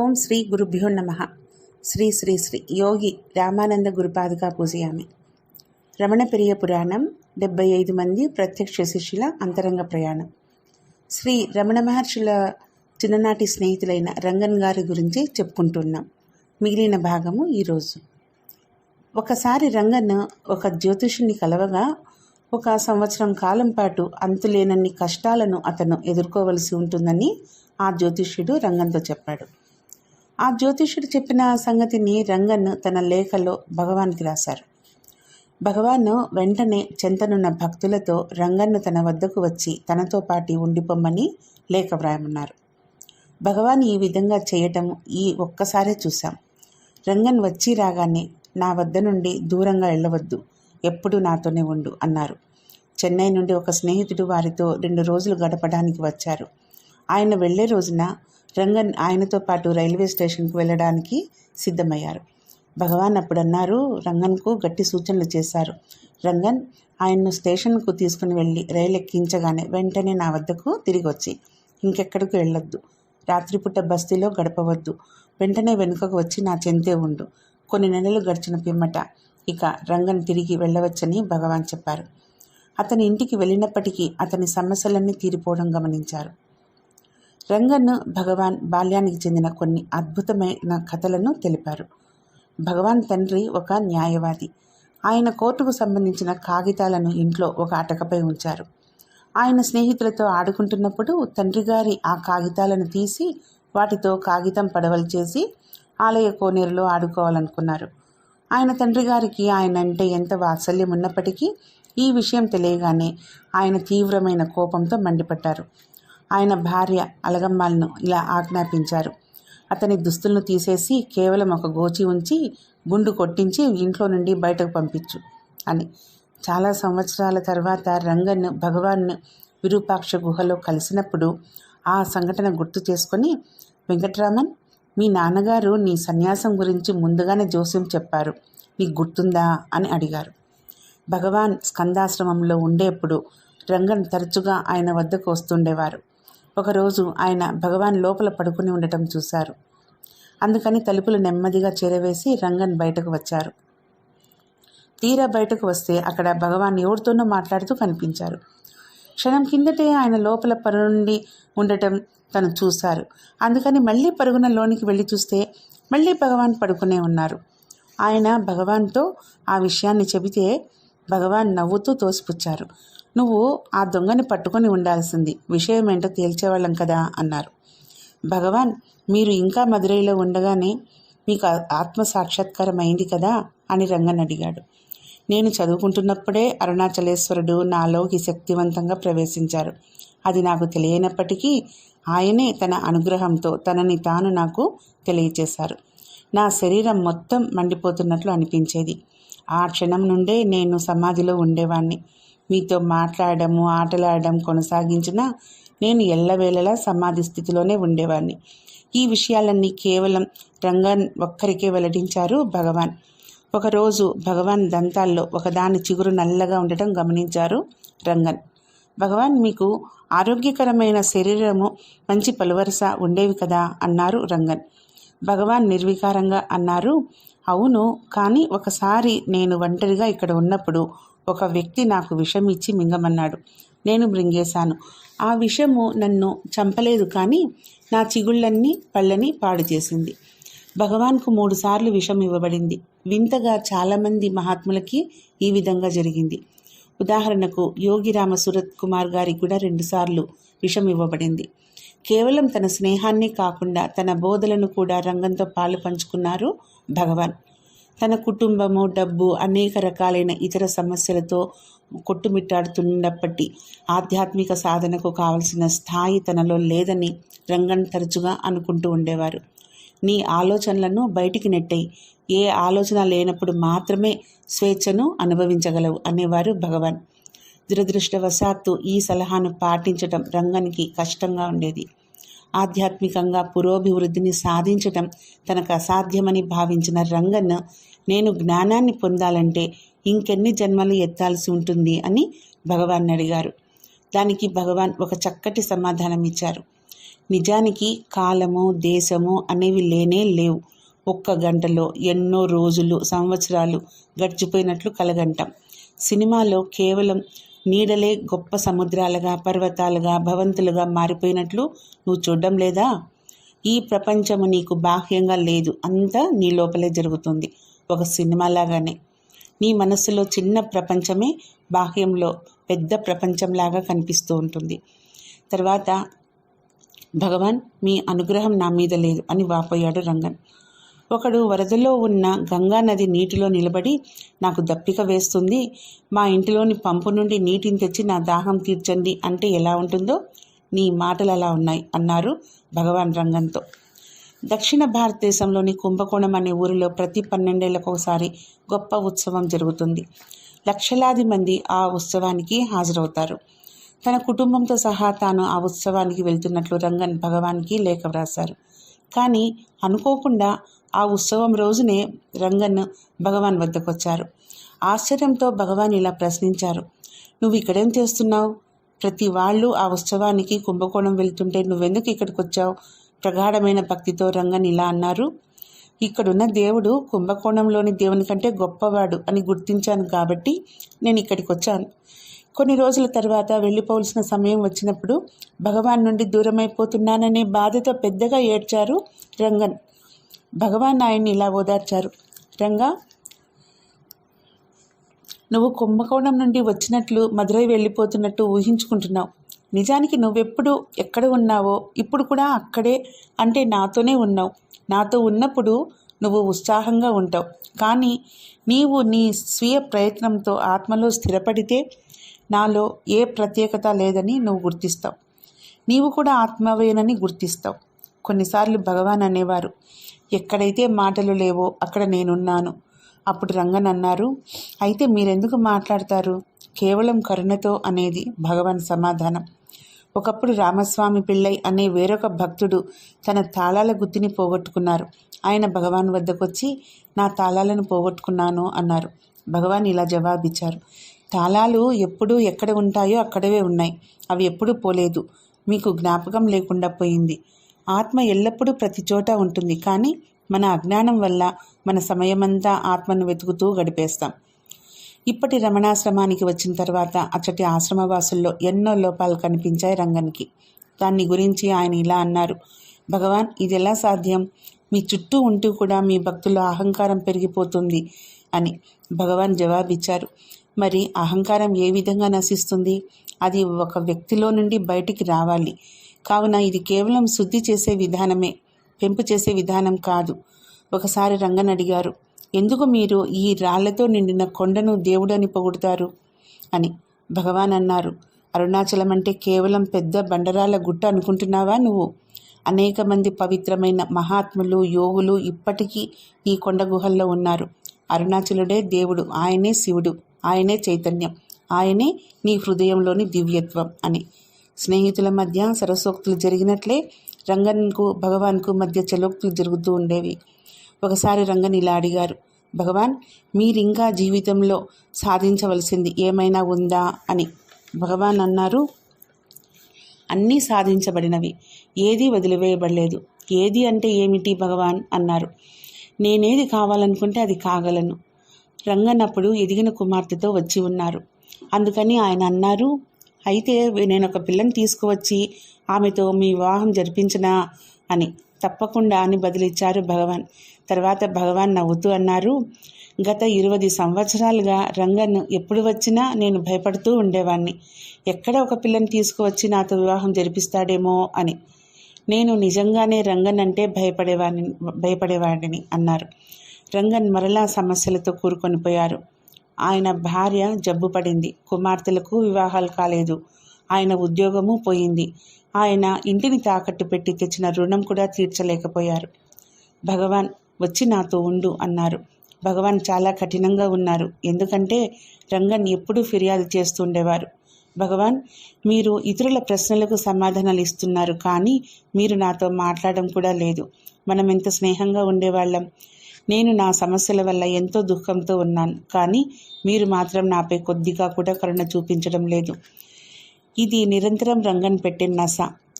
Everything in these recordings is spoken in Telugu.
ఓం శ్రీ గురుభ్యో నమ. శ్రీ శ్రీ శ్రీ యోగి రామానంద గురుపాదుగా పూజయామి. రమణ పెరియ పురాణం డెబ్బై ఐదు మంది ప్రత్యక్ష శిష్యుల అంతరంగ ప్రయాణం. శ్రీ రమణ మహర్షుల చిన్ననాటి స్నేహితులైన రంగన్ గారి గురించి చెప్పుకుంటున్నాం. మిగిలిన భాగము ఈరోజు ఒకసారి రంగన్ ఒక జ్యోతిషుని కలవగా ఒక సంవత్సరం కాలం పాటు అంతులేనన్ని కష్టాలను అతను ఎదుర్కోవలసి ఉంటుందని ఆ జ్యోతిష్యుడు రంగంతో చెప్పాడు. ఆ జ్యోతిష్యుడు చెప్పిన సంగతిని రంగన్ తన లేఖలో భగవాన్కి రాశారు. భగవాన్ వెంటనే చెంతనున్న భక్తులతో రంగన్ను తన వద్దకు వచ్చి తనతో పాటి ఉండిపోమ్మని లేఖ వ్రాయమన్నారు. భగవాన్ ఈ విధంగా చేయటం ఈ ఒక్కసారే చూశాం. రంగన్ వచ్చి రాగానే నా వద్ద నుండి దూరంగా వెళ్ళవద్దు ఎప్పుడు నాతోనే ఉండు అన్నారు. చెన్నై నుండి ఒక స్నేహితుడు వారితో రెండు రోజులు గడపడానికి వచ్చారు. ఆయన వెళ్ళే రోజున రంగన్ ఆయనతో పాటు రైల్వే స్టేషన్కు వెళ్ళడానికి సిద్ధమయ్యారు. భగవాన్ అప్పుడు అన్నారు రంగన్కు గట్టి సూచనలు చేశారు. రంగన్ ఆయన్ను స్టేషన్కు తీసుకుని వెళ్ళి రైలు ఎక్కించగానే వెంటనే నా వద్దకు తిరిగి వచ్చి ఇంకెక్కడికి వెళ్ళొద్దు. రాత్రిపూట బస్తీలో గడపవద్దు. వెంటనే వెనుకకు వచ్చి నా చెంతే ఉండు. కొన్ని నెలలు గడిచిన పిమ్మట ఇక రంగన్ తిరిగి వెళ్ళవచ్చని భగవాన్ చెప్పారు. అతని ఇంటికి వెళ్ళినప్పటికీ అతని సమస్యలన్నీ తీరిపోవడం గమనించారు. రంగన్ భగవాన్ బాల్యానికి చెందిన కొన్ని అద్భుతమైన కథలను తెలిపారు. భగవాన్ తండ్రి ఒక న్యాయవాది. ఆయన కోర్టుకు సంబంధించిన కాగితాలను ఇంట్లో ఒక అటకపై ఉంచారు. ఆయన స్నేహితులతో ఆడుకుంటున్నప్పుడు తండ్రి గారి ఆ కాగితాలను తీసి వాటితో కాగితం పడవలు చేసి ఆలయ కోనేరులో ఆడుకోవాలనుకున్నారు. ఆయన తండ్రి గారికి ఆయన అంటే ఎంత వాత్సల్యం ఉన్నప్పటికీ ఈ విషయం తెలియగానే ఆయన తీవ్రమైన కోపంతో మండిపడ్డారు. ఆయన భార్య అలగమ్మాలను ఇలా ఆజ్ఞాపించారు. అతని దుస్తులను తీసేసి కేవలం ఒక గోచి ఉంచి గుండు కొట్టించి ఇంట్లో నుండి బయటకు పంపించు అని. చాలా సంవత్సరాల తర్వాత రంగన్ భగవాన్ విరూపాక్ష గుహలో కలిసినప్పుడు ఆ సంఘటన గుర్తు చేసుకొని వెంకట్రామన్ మీ నాన్నగారు నీ సన్యాసం గురించి ముందుగానే జోస్యం చెప్పారు. నీకు గుర్తుందా? అని అడిగారు. భగవాన్ స్కందాశ్రమంలో ఉండేప్పుడు రంగన్ తరచుగా ఆయన వద్దకు వస్తుండేవారు. ఒకరోజు ఆయన భగవాన్ లోపల పడుకుని ఉండటం చూశారు. అందుకని తలుపులు నెమ్మదిగా చేరవేసి రంగన్ బయటకు వచ్చారు. తీరా బయటకు వస్తే అక్కడ భగవాన్ ఎవరితోనో మాట్లాడుతూ కనిపించారు. క్షణం కిందటే ఆయన లోపల పరుండి ఉండటం తను చూశారు. అందుకని మళ్ళీ పరుగున లోనికి వెళ్ళి చూస్తే మళ్ళీ భగవాన్ పడుకునే ఉన్నారు. ఆయన భగవాన్తో ఆ విషయాన్ని చెబితే భగవాన్ నవ్వుతూ తోసిపుచ్చారు. నువ్వు ఆ దొంగని పట్టుకొని ఉండాల్సింది. విషయం ఏంటో తేల్చేవాళ్ళం కదా అన్నారు. భగవాన్ మీరు ఇంకా మదురైలో ఉండగానే మీకు ఆత్మ సాక్షాత్కారం అయింది కదా అని రంగన్ అడిగాడు. నేను చదువుకుంటున్నప్పుడే అరుణాచలేశ్వరుడు నాలోకి శక్తివంతంగా ప్రవేశించారు. అది నాకు తెలియనప్పటికీ ఆయనే తన అనుగ్రహంతో తనని తాను నాకు తెలియచేశారు. నా శరీరం మొత్తం మండిపోతున్నట్లు అనిపించేది. ఆ క్షణం నుండే నేను సమాధిలో ఉండేవాణ్ణి. మీతో మాట్లాడము ఆటలాడడం కొనసాగించినా నేను ఎల్లవేళలా సమాధి స్థితిలోనే ఉండేవాణ్ణి. ఈ విషయాలన్నీ కేవలం రంగన్ ఒక్కరికే వెల్లడించారు భగవాన్. ఒకరోజు భగవాన్ దంతాల్లో ఒకదాని చిగురు నల్లగా ఉండటం గమనించారు రంగన్. భగవాన్ మీకు ఆరోగ్యకరమైన శరీరము మంచి పలువరస ఉండేవి కదా? అన్నారు రంగన్. భగవాన్ నిర్వికారంగా అన్నారు అవును కానీ ఒకసారి నేను ఒంటరిగా ఇక్కడ ఉన్నప్పుడు ఒక వ్యక్తి నాకు విషం ఇచ్చి మింగమన్నాడు. నేను మృంగేశాను. ఆ విషము నన్ను చంపలేదు కానీ నా చిగుళ్ళన్నీ పళ్ళని పాడు చేసింది. భగవాన్కు మూడుసార్లు విషం ఇవ్వబడింది. వింతగా చాలామంది మహాత్ములకి ఈ విధంగా జరిగింది. ఉదాహరణకు యోగిరామ సురత్ కుమార్ గారికి కూడా రెండుసార్లు విషం ఇవ్వబడింది. కేవలం తన స్నేహాన్ని కాకుండా తన బోధలను కూడా రంగంతో పాలు పంచుకున్నారు భగవాన్. తన కుటుంబము డబ్బు అనేక రకాలైన ఇతర సమస్యలతో కొట్టుమిట్టాడుతున్నప్పటి ఆధ్యాత్మిక సాధనకు కావలసిన స్థాయి తనలో లేదని రంగన్ తరచుగా అనుకుంటూ ఉండేవారు. నీ ఆలోచనలను బయటికి నెట్టయి. ఏ ఆలోచన లేనప్పుడు మాత్రమే స్వేచ్ఛను అనుభవించగలవు అనేవారు భగవాన్. దురదృష్టవశాత్తు ఈ సలహాను పాటించటం రంగనికి కష్టంగా ఉండేది. ఆధ్యాత్మికంగా పురోభివృద్ధిని సాధించటం తనకు అసాధ్యమని భావించిన రంగన్ నేను జ్ఞానాన్ని పొందాలంటే ఇంకెన్ని జన్మలు ఎత్తాల్సి ఉంటుంది? అని భగవాన్ అడిగారు. దానికి భగవాన్ ఒక చక్కటి సమాధానం ఇచ్చారు. నిజానికి కాలము దేశము అనేవి లేనే లేవు. ఒక్క గంటలో ఎన్నో రోజులు సంవత్సరాలు గడిచిపోయినట్లు కలగంటాం. సినిమాలో కేవలం నీడలే గొప్ప సముద్రాలుగా పర్వతాలుగా భవంతులుగా మారిపోయినట్లు నువ్వు చూడడం లేదా? ఈ ప్రపంచము నీకు బాహ్యంగా లేదు. అంతా నీ లోపలే జరుగుతుంది. ఒక సినిమాలాగానే. నీ మనస్సులో చిన్న ప్రపంచమే బాహ్యంలో పెద్ద ప్రపంచంలాగా కనిపిస్తూ ఉంటుంది. తర్వాత భగవాన్ మీ అనుగ్రహం నా మీద లేదు అని వాపోయాడు రంగన్. ఒకడు వరదలో ఉన్న గంగా నది నీటిలో నిలబడి నాకు దప్పిక వేస్తుంది. మా ఇంటిలోని పంపు నుండి నీటిని తెచ్చి నా దాహం తీర్చండి అంటే ఎలా ఉంటుందో నీ మాటలు అలా ఉన్నాయి అన్నారు భగవాన్ రంగంతో. దక్షిణ భారతదేశంలోని కుంభకోణం అనే ఊరిలో ప్రతి పన్నెండేళ్ళకు ఒకసారి గొప్ప ఉత్సవం జరుగుతుంది. లక్షలాది మంది ఆ ఉత్సవానికి హాజరవుతారు. తన కుటుంబంతో సహా తాను ఆ ఉత్సవానికి వెళ్తున్నట్లు రంగన్ భగవాన్కి లేఖ వ్రాశారు. కానీ అనుకోకుండా ఆ ఉత్సవం రోజునే రంగన్ భగవాన్ వద్దకు వచ్చారు ఆశ్చర్యంతో భగవాన్ ఇలా ప్రశ్నించారు. నువ్వు ఇక్కడేం చేస్తున్నావు? ప్రతి వాళ్ళు ఆ ఉత్సవానికి కుంభకోణం వెళ్తుంటే నువ్వెందుకు ఇక్కడికి వచ్చావు ప్రగాఢమైన భక్తితో రంగన్ ఇలా అన్నారు. ఇక్కడున్న దేవుడు కుంభకోణంలోని దేవుని కంటే గొప్పవాడు అని గుర్తించాను కాబట్టి నేను ఇక్కడికి వచ్చాను కొన్ని రోజుల తర్వాత వెళ్ళిపోవలసిన సమయం వచ్చినప్పుడు భగవాన్ నుండి దూరమైపోతున్నాననే బాధతో పెద్దగా ఏడ్చారు రంగన్. భగవాన్ ఆయన్ని ఇలా ఓదార్చారు. రంగా నువ్వు కుంభకోణం నుండి వచ్చినట్లు మదురై వెళ్ళిపోతున్నట్టు ఊహించుకుంటున్నావు. నిజానికి నువ్వెప్పుడు ఎక్కడ ఉన్నావో ఇప్పుడు కూడా అక్కడే అంటే నాతోనే ఉన్నావు. నాతో ఉన్నప్పుడు నువ్వు ఉత్సాహంగా ఉంటావు. కానీ నీవు నీ స్వీయ ప్రయత్నంతో ఆత్మలో స్థిరపడితే నాలో ఏ ప్రత్యేకత లేదని నువ్వు గుర్తిస్తావు. నీవు కూడా ఆత్మవేనని గుర్తిస్తావు. కొన్నిసార్లు భగవాన్ అనేవారు ఎక్కడైతే మాటలు లేవో అక్కడ నేనున్నాను. అప్పుడు రంగన్ అన్నారు అయితే మీరెందుకు మాట్లాడతారు? కేవలం కరుణతో అనేది భగవాన్ సమాధానం. ఒకప్పుడు రామస్వామి పిళ్ళై అనే వేరొక భక్తుడు తన తాళాల గుత్తిని పోగొట్టుకున్నారు. ఆయన భగవాన్ వద్దకొచ్చి నా తాళాలను పోగొట్టుకున్నాను అన్నారు. భగవాన్ ఇలా జవాబిచ్చారు తాళాలు ఎప్పుడు ఎక్కడ ఉంటాయో అక్కడవే ఉన్నాయి. అవి ఎప్పుడూ పోలేదు. మీకు జ్ఞాపకం లేకుండా పోయింది. ఆత్మ ఎల్లప్పుడూ ప్రతి చోట ఉంటుంది. కానీ మన అజ్ఞానం వల్ల మన సమయమంతా ఆత్మను వెతుకుతూ గడిపేస్తాం. ఇప్పటి రమణాశ్రమానికి వచ్చిన తర్వాత అచ్చటి ఆశ్రమవాసుల్లో ఎన్నో లోపాలు కనిపించాయి రంగన్కి. దాన్ని గురించి ఆయన ఇలా అన్నారు. భగవాన్ ఇది ఎలా సాధ్యం? మీ చుట్టూ ఉంటూ కూడా మీ భక్తుల అహంకారం పెరిగిపోతుంది అని భగవాన్ జవాబిచ్చారు. మరి అహంకారం ఏ విధంగా నశిస్తుంది? అది ఒక వ్యక్తిలో నుండి బయటికి రావాలి. కావున ఇది కేవలం శుద్ధి చేసే విధానమే పెంపు చేసే విధానం కాదు. ఒకసారి రంగన్ అడిగారు ఎందుకు మీరు ఈ రాళ్ళతో నిండిన కొండను దేవుడని పొగుడుతారు? అని భగవాన్ అన్నారు అరుణాచలం అంటే కేవలం పెద్ద బండరాల గుట్ట అనుకుంటున్నావా నువ్వు? అనేక మంది పవిత్రమైన మహాత్ములు యోగులు ఇప్పటికీ ఈ కొండ గుహల్లో ఉన్నారు. అరుణాచలుడే దేవుడు ఆయనే శివుడు ఆయనే చైతన్యం ఆయనే నీ హృదయంలోని దివ్యత్వం అని స్నేహితుల మధ్య సరస్వక్తులు జరిగినట్లే రంగన్కు భగవాన్కు మధ్య చలోక్తులు జరుగుతూ ఉండేవి. ఒకసారి రంగన్ ఇలా అడిగారు భగవాన్ మీరింకా జీవితంలో సాధించవలసింది ఏమైనా ఉందా? అని. భగవాన్ అన్నారు అన్నీ సాధించబడినవి ఏదీ వదిలివేయబడలేదు. ఏది అంటే ఏమిటి భగవాన్? అన్నారు నేనేది కావాలనుకుంటే అది కాగలను. రంగన్ అప్పుడు ఎదిగిన కుమార్తెతో వచ్చి ఉన్నారు. అందుకని ఆయన అన్నారు అయితే నేను ఒక పిల్లని తీసుకువచ్చి ఆమెతో మీ వివాహం జరిపించనా అని. తప్పకుండా అని బదిలిచ్చారు భగవాన్. తర్వాత భగవాన్ నవ్వుతూ అన్నారు గత ఇరవై సంవత్సరాలుగా రంగన్ ఎప్పుడు వచ్చినా నేను భయపడుతూ ఉండేవాణ్ణి. ఎక్కడ ఒక పిల్లని తీసుకువచ్చి నాతో వివాహం జరిపిస్తాడేమో అని. నేను నిజంగానే రంగన్ అంటే భయపడేవాడిని భయపడేవాడిని అన్నారు. రంగన్ మరలా సమస్యలతో కూరుకొని పోయారు. ఆయన భార్య జబ్బు పడింది. కుమార్తెలకు వివాహాలు కాలేదు. ఆయన ఉద్యోగము పోయింది. ఆయన ఇంటిని తాకట్టు పెట్టి తెచ్చిన రుణం కూడా తీర్చలేకపోయారు. భగవాన్ వచ్చి నాతో ఉండు అన్నారు. భగవాన్ చాలా కఠినంగా ఉన్నారు. ఎందుకంటే రంగన్ ఎప్పుడూ ఫిర్యాదు చేస్తుండేవారు. భగవాన్ మీరు ఇతరుల ప్రశ్నలకు సమాధానాలు ఇస్తున్నారు కానీ మీరు నాతో మాట్లాడడం కూడా లేదు. మనం ఎంత స్నేహంగా ఉండేవాళ్ళం. నేను నా సమస్యల వల్ల ఎంతో దుఃఖంతో ఉన్నాను. కానీ మీరు మాత్రం నాపై కొద్దిగా కూడా కరుణ చూపించడం లేదు. ఇది నిరంతరం రంగన్ పెట్టిన నస.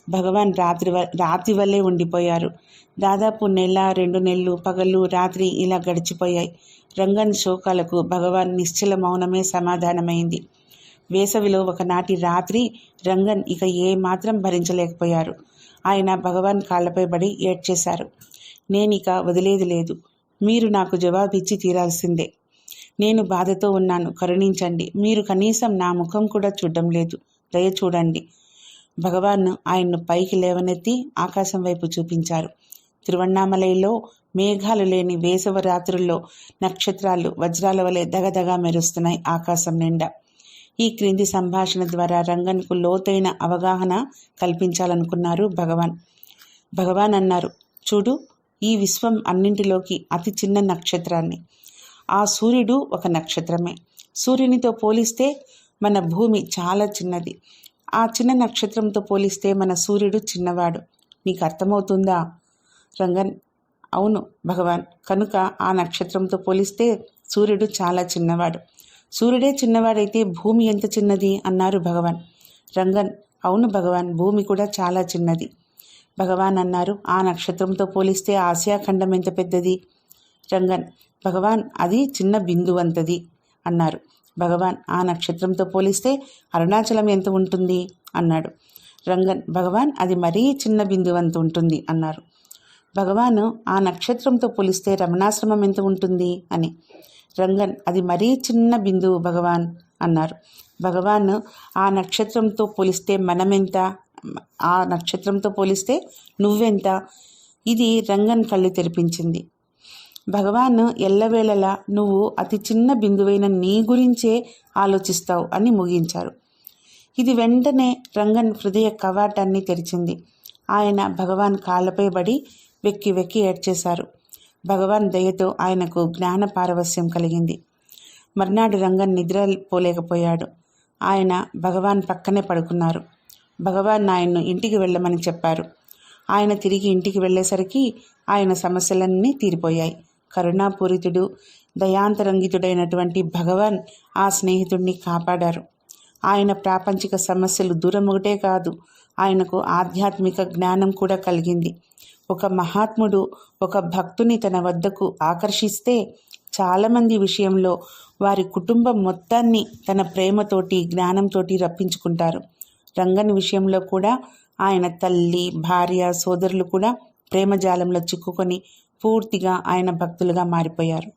భగవాన్ రాత్రి రాత్రి వల్లే ఉండిపోయారు. దాదాపు నెల రెండు నెలలు పగలు రాత్రి ఇలా గడిచిపోయాయి. రంగన్ శోకాలకు భగవాన్ నిశ్చల మౌనమే సమాధానమైంది. వేసవిలో ఒకనాటి రాత్రి రంగన్ ఇక ఏమాత్రం భరించలేకపోయారు. ఆయన భగవాన్ కాళ్ళపై పడి ఏడ్చేశారు. నేనిక వదిలేది లేదు. మీరు నాకు జవాబిచ్చి తీరాల్సిందే. నేను బాధతో ఉన్నాను. కరుణించండి. మీరు కనీసం నా ముఖం కూడా చూడడం లేదు. దయ చూడండి. భగవాన్ ఆయన్ను పైకి లేవనెత్తి ఆకాశం వైపు చూపించారు. తిరువన్నామలైలో మేఘాలు లేని వేసవ రాత్రుల్లో నక్షత్రాలు వజ్రాల వలె దగదగా మెరుస్తున్నాయి ఆకాశం నిండా. ఈ క్రింది సంభాషణ ద్వారా రంగన్కు లోతైన అవగాహన కల్పించాలనుకున్నారు భగవాన్. భగవాన్ అన్నారు చూడు ఈ విశ్వం అన్నింటిలోకి అతి చిన్న నక్షత్రాన్ని. ఆ సూర్యుడు ఒక నక్షత్రమే. సూర్యునితో పోలిస్తే మన భూమి చాలా చిన్నది. ఆ చిన్న నక్షత్రంతో పోలిస్తే మన సూర్యుడు చిన్నవాడు. నీకు అర్థమవుతుందా? రంగన్ అవును భగవాన్. కనుక ఆ నక్షత్రంతో పోలిస్తే సూర్యుడు చాలా చిన్నవాడు. సూర్యుడే చిన్నవాడైతే భూమి ఎంత చిన్నది? అన్నారు భగవాన్. రంగన్ అవును భగవాన్. భూమి కూడా చాలా చిన్నది. భగవాన్ అన్నారు. ఆ నక్షత్రంతో పోలిస్తే ఆసియా ఖండం ఎంత పెద్దది? రంగన్ భగవాన్ అది చిన్న బిందువంతది అన్నారు. భగవాన్ ఆ నక్షత్రంతో పోలిస్తే అరుణాచలం ఎంత ఉంటుంది? అన్నాడు. రంగన్ భగవాన్ అది మరీ చిన్న బిందువంత అంత ఉంటుంది అన్నారు. భగవాను ఆ నక్షత్రంతో పోలిస్తే రమణాశ్రమం ఎంత ఉంటుంది? అని. రంగన్ అది మరీ చిన్న బిందువు భగవాన్ అన్నారు. భగవాన్ ఆ నక్షత్రంతో పోలిస్తే మనమెంత? ఆ నక్షత్రంతో పోలిస్తే నువ్వెంత? ఇది రంగన్ కళ్ళు తెరిపించింది. భగవాన్ ఎల్లవేళలా నువ్వు అతి చిన్న బిందువైన నీ గురించే ఆలోచిస్తావు అని ముగించారు. ఇది వెంటనే రంగన్ హృదయ కవాటాన్ని తెరిచింది. ఆయన భగవాన్ కాళ్ళపై పడి వెక్కి వెక్కి ఏడ్చేశారు. భగవాన్ దయతో ఆయనకు జ్ఞాన పారవస్యం కలిగింది. మర్నాడు రంగన్ నిద్ర పోలేకపోయాడు. ఆయన భగవాన్ పక్కనే పడుకున్నారు. భగవాన్ ఆయన్ను ఇంటికి వెళ్ళమని చెప్పారు. ఆయన తిరిగి ఇంటికి వెళ్ళేసరికి ఆయన సమస్యలన్నీ తీరిపోయాయి. కరుణాపూరితుడు దయాంతరంగితుడైనటువంటి భగవాన్ ఆ స్నేహితుడిని కాపాడారు. ఆయన ప్రాపంచిక సమస్యలు దూరం ఒకటే కాదు ఆయనకు ఆధ్యాత్మిక జ్ఞానం కూడా కలిగింది. ఒక మహాత్ముడు ఒక భక్తుని తన వద్దకు ఆకర్షిస్తే చాలామంది విషయంలో వారి కుటుంబం మొత్తాన్ని తన ప్రేమతోటి జ్ఞానంతోటి రప్పించుకుంటారు. రంగన్ విషయంలో కూడా ఆయన తల్లి భార్య సోదరులు కూడా ప్రేమజాలంలో చిక్కుకొని పూర్తిగా ఆయన భక్తులుగా మారిపోయారు.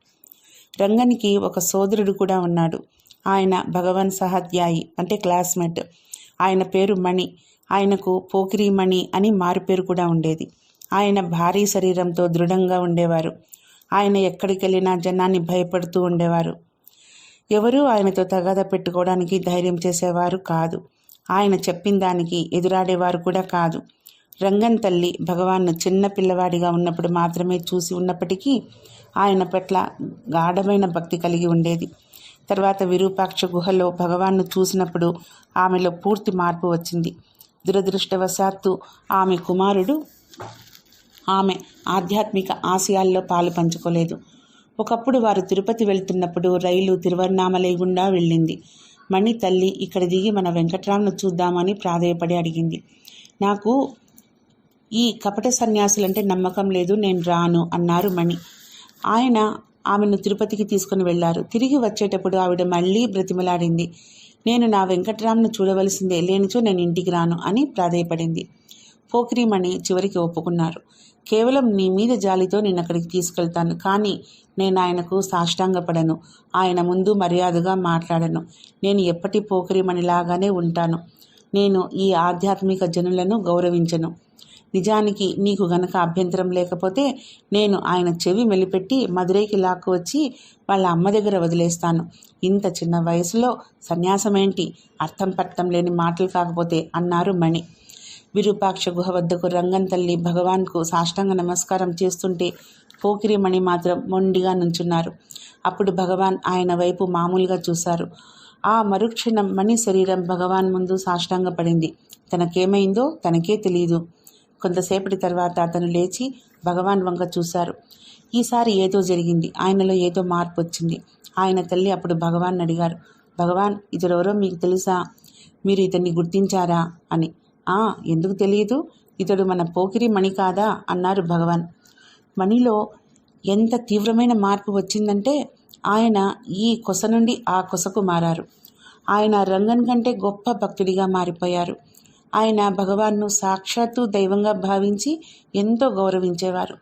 రంగనికి ఒక సోదరుడు కూడా ఉన్నాడు. ఆయన భగవాన్ సహాధ్యాయి అంటే క్లాస్మేట్. ఆయన పేరు మణి. ఆయనకు పోకిరి మణి అని మారుపేరు కూడా ఉండేది. ఆయన భారీ శరీరంతో దృఢంగా ఉండేవారు. ఆయన ఎక్కడికి వెళ్ళినా జనాన్ని భయపడుతూ ఉండేవారు. ఎవరూ ఆయనతో తగాద పెట్టుకోవడానికి ధైర్యం చేసేవారు కాదు. ఆయన చెప్పిన దానికి ఎదురాడేవారు కూడా కాదు. రంగన్ తల్లి భగవాన్ను చిన్న పిల్లవాడిగా ఉన్నప్పుడు మాత్రమే చూసి ఉన్నప్పటికీ ఆయన పట్ల గాఢమైన భక్తి కలిగి ఉండేది. తర్వాత విరూపాక్ష గుహలో భగవాన్ను చూసినప్పుడు ఆమెలో పూర్తి మార్పు వచ్చింది. దురదృష్టవశాత్తు ఆమె కుమారుడు ఆమె ఆధ్యాత్మిక ఆశయాల్లో పాలు పంచుకోలేదు. ఒకప్పుడు వారు తిరుపతి వెళ్తున్నప్పుడు రైలు తిరువన్నామలై గుండా వెళ్ళింది. మణి తల్లి ఇక్కడ దిగి మన వెంకట్రామ్ను చూద్దామని ప్రాధేయపడి అడిగింది. నాకు ఈ కపట సన్యాసులంటే నమ్మకం లేదు నేను రాను అన్నారు మణి. ఆయన ఆమెను తిరుపతికి తీసుకుని వెళ్ళారు. తిరిగి వచ్చేటప్పుడు ఆవిడ మళ్ళీ బ్రతిమలాడింది. నేను నా వెంకట్రామ్ను చూడవలసిందే లేనిచో నేను ఇంటికి రాను అని ప్రాధేయపడింది. పోకిరిమణి చివరికి ఒప్పుకున్నారు. కేవలం నీ మీద జాలితో నేను అక్కడికి తీసుకెళ్తాను. కానీ నేను ఆయనకు సాష్టాంగపడను. ఆయన ముందు మర్యాదగా మాట్లాడను. నేను ఎప్పటి పోకిరిమణిలాగానే ఉంటాను. నేను ఈ ఆధ్యాత్మిక జనులను గౌరవించను. నిజానికి నీకు గనక అభ్యంతరం లేకపోతే నేను ఆయన చెవి మెలిపెట్టి మదురైకి లాక్కు వచ్చి వాళ్ళ అమ్మ దగ్గర వదిలేస్తాను. ఇంత చిన్న వయసులో సన్యాసమేంటి? అర్థం పర్థం లేని మాటలు కాకపోతే అన్నారు మణి. విరూపాక్ష గుహ వద్దకు రంగన్ తల్లి భగవాన్కు సాష్టాంగ నమస్కారం చేస్తుంటే పోకిరిమణి మాత్రం మొండిగా నుంచున్నారు. అప్పుడు భగవాన్ ఆయన వైపు మామూలుగా చూశారు. ఆ మరుక్షణం మణి శరీరం భగవాన్ ముందు సాష్టాంగపడింది. తనకేమైందో తనకే తెలియదు కొంతసేపటి తర్వాత అతను లేచి భగవాన్ వంక చూశారు. ఈసారి ఏదో జరిగింది. ఆయనలో ఏదో మార్పు వచ్చింది. ఆయన తల్లి అప్పుడు భగవాన్ అడిగారు. భగవాన్ ఇతడెవరో మీకు తెలుసా? మీరు ఇతన్ని గుర్తించారా? అని. ఆ ఎందుకు తెలియదు? ఇతడు మన పోకిరి మణి కాదా? అన్నారు భగవాన్. మణిలో ఎంత తీవ్రమైన మార్పు వచ్చిందంటే ఆయన ఈ కొస నుండి ఆ కొసకు మారారు. ఆయన రంగన్ కంటే గొప్ప భక్తుడిగా మారిపోయారు. ఆయన భగవాన్ను సాక్షాత్తు దైవంగా భావించి ఎంతో గౌరవించేవారు.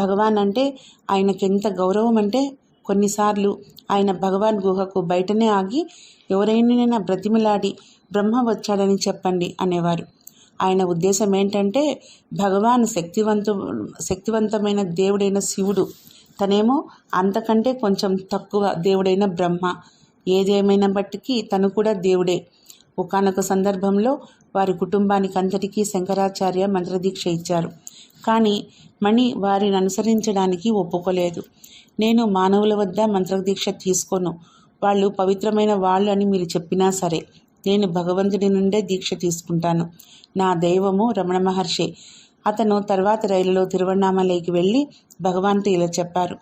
భగవాన్ అంటే ఆయనకెంత గౌరవం అంటే కొన్నిసార్లు ఆయన భగవాన్ గుహకు బయటనే ఆగి ఎవరైనా బ్రతిమిలాడి బ్రహ్మ వచ్చాడని చెప్పండి అనేవారు. ఆయన ఉద్దేశం ఏంటంటే భగవాన్ శక్తివంతు శక్తివంతమైన దేవుడైన శివుడు. తనేమో అంతకంటే కొంచెం తక్కువ దేవుడైన బ్రహ్మ. ఏదేమైనప్పటికీ తను కూడా దేవుడే. ఒకనొక సందర్భంలో వారి కుటుంబానికి అంతటికీ శంకరాచార్య మంత్రదీక్ష ఇచ్చారు. కానీ మణి వారిని అనుసరించడానికి ఒప్పుకోలేదు. నేను మానవుల వద్ద మంత్రదీక్ష తీసుకోను. వాళ్ళు పవిత్రమైన వాళ్ళు అని మీరు చెప్పినా సరే నేను భగవంతుడి నుండే దీక్ష తీసుకుంటాను. నా దైవము రమణ మహర్షి. అతను తర్వాత రైలులో తిరువణామలైకి వెళ్ళి భగవాన్తో ఇలా చెప్పారు.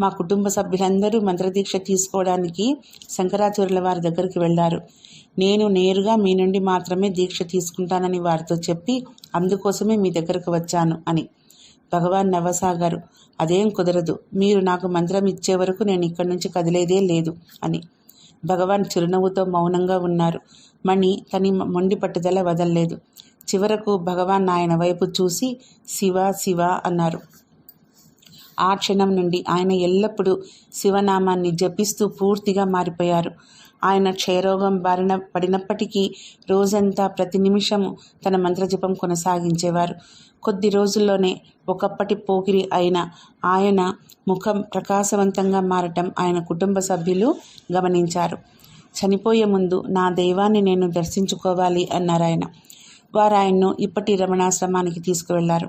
మా కుటుంబ సభ్యులందరూ మంత్రదీక్ష తీసుకోవడానికి శంకరాచార్యుల వారి దగ్గరికి వెళ్ళారు. నేను నేరుగా మీ నుండి మాత్రమే దీక్ష తీసుకుంటానని వారితో చెప్పి అందుకోసమే మీ దగ్గరకు వచ్చాను అని. భగవాన్ నవసాగారు అదేం కుదరదు. మీరు నాకు మంత్రం ఇచ్చే వరకు నేను ఇక్కడి నుంచి కదిలేదే లేదు అని. భగవాన్ చిరునవ్వుతో మౌనంగా ఉన్నారు. మణి తని మొండి పట్టుదల వదల్లేదు. చివరకు భగవాన్ ఆయన వైపు చూసి శివ శివ అన్నారు. ఆ క్షణం నుండి ఆయన ఎల్లప్పుడూ శివనామాన్ని జపిస్తూ పూర్తిగా మారిపోయారు. ఆయన క్షయరోగం బారిన పడినప్పటికీ రోజంతా ప్రతి నిమిషము తన మంత్రజపం కొనసాగించేవారు. కొద్ది రోజుల్లోనే ఒకప్పటి పోకిరి అయిన ఆయన ముఖం ప్రకాశవంతంగా మారటం ఆయన కుటుంబ సభ్యులు గమనించారు. చనిపోయే ముందు నా దైవాన్ని నేను దర్శించుకోవాలి అన్నారు ఆయన. వారు ఆయన్ను ఇప్పటి రమణాశ్రమానికి తీసుకువెళ్ళారు.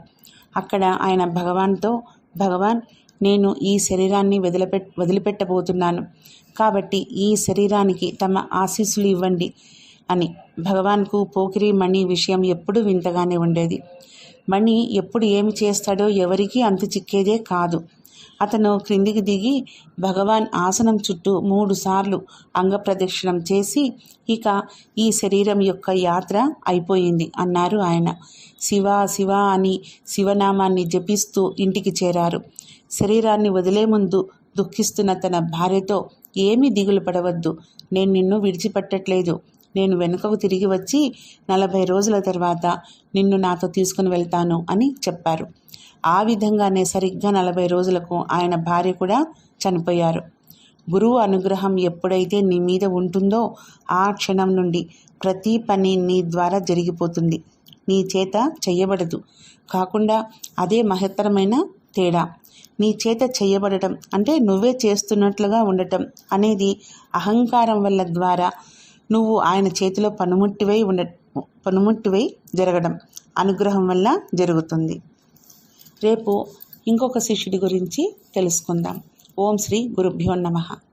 అక్కడ ఆయన భగవాన్తో భగవాన్ నేను ఈ శరీరాన్ని వదిలిపెట్ వదిలిపెట్టబోతున్నాను. కాబట్టి ఈ శరీరానికి తమ ఆశీస్సులు ఇవ్వండి అని. భగవాన్కు పోకిరి మణి విషయం ఎప్పుడూ వింతగానే ఉండేది. మణి ఎప్పుడు ఏమి చేస్తాడో ఎవరికీ అంతు చిక్కేదే కాదు. అతను క్రిందికి దిగి భగవాన్ ఆసనం చుట్టూ మూడుసార్లు అంగప్రదక్షిణం చేసి ఇక ఈ శరీరం యొక్క యాత్ర అయిపోయింది అన్నారు ఆయన. శివ శివ అని శివనామాన్ని జపిస్తూ ఇంటికి చేరారు. శరీరాన్ని వదిలే ముందు దుఃఖిస్తున్న తన భార్యతో ఏమీ దిగులు పడవద్దు. నేను నిన్ను విడిచిపెట్టట్లేదు. నేను వెనుకకు తిరిగి వచ్చి నలభై రోజుల తర్వాత నిన్ను నాతో తీసుకుని వెళ్తాను అని చెప్పారు. ఆ విధంగానే సరిగ్గా నలభై రోజులకు ఆయన భార్య కూడా చనిపోయారు. గురువు అనుగ్రహం ఎప్పుడైతే నీ మీద ఉంటుందో ఆ క్షణం నుండి ప్రతి పని నీ ద్వారా జరిగిపోతుంది. నీ చేత చెయ్యబడదు కాకుండా అదే మహత్తరమైన తేడా. నీ చేత చేయబడటం అంటే నువ్వే చేస్తున్నట్లుగా ఉండటం అనేది అహంకారం వల్ల ద్వారా నువ్వు ఆయన చేతిలో పనుముట్టివై ఉండ పనుముట్టివై జరగడం అనుగ్రహం వల్ల జరుగుతుంది. రేపు ఇంకొక శిష్యుడి గురించి తెలుసుకుందాం. ఓం శ్రీ గురుభ్యో నమః.